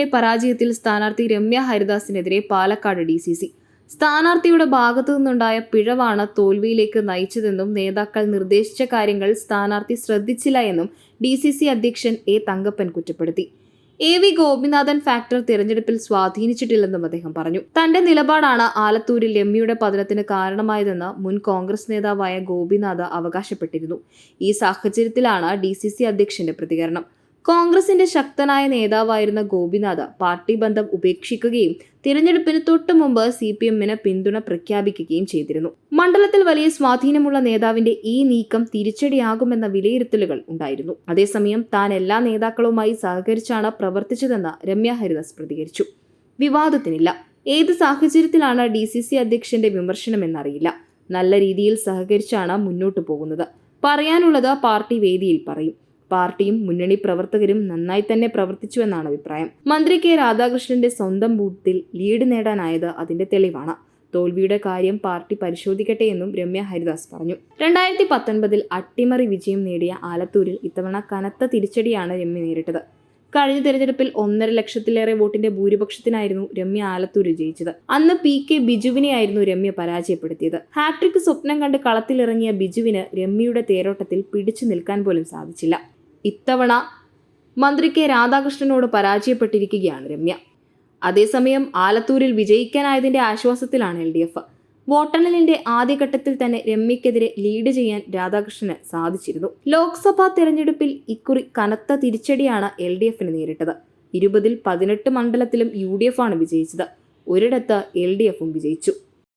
ആലത്തൂരിലെ പരാജയത്തിൽ സ്ഥാനാർത്ഥി രമ്യ ഹരിദാസിനെതിരെ പാലക്കാട് ഡി സി സി. സ്ഥാനാർത്ഥിയുടെ ഭാഗത്തു നിന്നുണ്ടായ പിഴവാണ് തോൽവിയിലേക്ക് നയിച്ചതെന്നും നേതാക്കൾ നിർദ്ദേശിച്ച കാര്യങ്ങൾ സ്ഥാനാർത്ഥി ശ്രദ്ധിച്ചില്ല എന്നും ഡി സി സി അധ്യക്ഷൻ എ തങ്കപ്പൻ കുറ്റപ്പെടുത്തി. എ വി ഗോപിനാഥൻ ഫാക്ടർ തിരഞ്ഞെടുപ്പിൽ സ്വാധീനിച്ചിട്ടില്ലെന്നും അദ്ദേഹം പറഞ്ഞു. തന്റെ നിലപാടാണ് ആലത്തൂരിൽ രമ്യയുടെ പതനത്തിന് കാരണമായതെന്ന് മുൻ കോൺഗ്രസ് നേതാവായ ഗോപിനാഥ് അവകാശപ്പെട്ടിരുന്നു. ഈ സാഹചര്യത്തിലാണ് ഡി അധ്യക്ഷന്റെ പ്രതികരണം. കോൺഗ്രസിന്റെ ശക്തനായ നേതാവായിരുന്ന ഗോപിനാഥ് പാർട്ടി ബന്ധം ഉപേക്ഷിക്കുകയും തിരഞ്ഞെടുപ്പിന് തൊട്ടു മുമ്പ് സി പി എമ്മിന് പിന്തുണ പ്രഖ്യാപിക്കുകയും ചെയ്തിരുന്നു. മണ്ഡലത്തിൽ വലിയ സ്വാധീനമുള്ള നേതാവിന്റെ ഈ നീക്കം തിരിച്ചടിയാകുമെന്ന വിലയിരുത്തലുകൾ ഉണ്ടായിരുന്നു. അതേസമയം താൻ എല്ലാ നേതാക്കളുമായി സഹകരിച്ചാണ് പ്രവർത്തിച്ചതെന്ന് രമ്യ ഹരിദാസ് പ്രതികരിച്ചു. വിവാദത്തിനില്ല. ഏത് സാഹചര്യത്തിലാണ് ഡി സി സി അധ്യക്ഷന്റെ വിമർശനമെന്നറിയില്ല നല്ല രീതിയിൽ സഹകരിച്ചാണ് മുന്നോട്ടു പോകുന്നത്. പറയാനുള്ളത് പാർട്ടി വേദിയിൽ പറയും. പാർട്ടിയും മുന്നണി പ്രവർത്തകരും നന്നായി തന്നെ പ്രവർത്തിച്ചുവെന്നാണ് അഭിപ്രായം. മന്ത്രി കെ രാധാകൃഷ്ണന്റെ സ്വന്തം ബൂത്തിൽ ലീഡ് നേടാനായത് അതിന്റെ തെളിവാണ്. തോൽവിയുടെ കാര്യം പാർട്ടി പരിശോധിക്കട്ടെ എന്നും രമ്യ ഹരിദാസ് പറഞ്ഞു. രണ്ടായിരത്തി പത്തൊൻപതിൽ അട്ടിമറി വിജയം നേടിയ ആലത്തൂരിൽ ഇത്തവണ കനത്ത തിരിച്ചടിയാണ് രമ്യ നേരിട്ടത്. കഴിഞ്ഞ തെരഞ്ഞെടുപ്പിൽ ഒന്നര ലക്ഷത്തിലേറെ വോട്ടിന്റെ ഭൂരിപക്ഷത്തിനായിരുന്നു രമ്യ ആലത്തൂരിൽ ജയിച്ചത്. അന്ന് പി കെ ബിജുവിനെയായിരുന്നു രമ്യ പരാജയപ്പെടുത്തിയത്. ഹാട്രിക് സ്വപ്നം കണ്ട് കളത്തിലിറങ്ങിയ ബിജുവിന് രമ്യയുടെ തേരോട്ടത്തിൽ പിടിച്ചു നിൽക്കാൻ പോലും സാധിച്ചില്ല. ഇത്തവണ മന്ത്രി കെ രാധാകൃഷ്ണനോട് പരാജയപ്പെട്ടിരിക്കുകയാണ് രമ്യ. അതേസമയം ആലത്തൂരിൽ വിജയിക്കാനായതിന്റെ ആശ്വാസത്തിലാണ് എൽ ഡി എഫ്. വോട്ടെണ്ണലിന്റെ ആദ്യഘട്ടത്തിൽ തന്നെ രമ്യക്കെതിരെ ലീഡ് ചെയ്യാൻ രാധാകൃഷ്ണന് സാധിച്ചിരുന്നു. ലോക്സഭാ തെരഞ്ഞെടുപ്പിൽ ഇക്കുറി കനത്ത തിരിച്ചടിയാണ് എൽ ഡി എഫിന് നേരിട്ടത്. ഇരുപതിൽ പതിനെട്ട് മണ്ഡലത്തിലും യു ഡി എഫ് ആണ് വിജയിച്ചത്. ഒരിടത്ത് എൽ ഡി എഫും വിജയിച്ചു.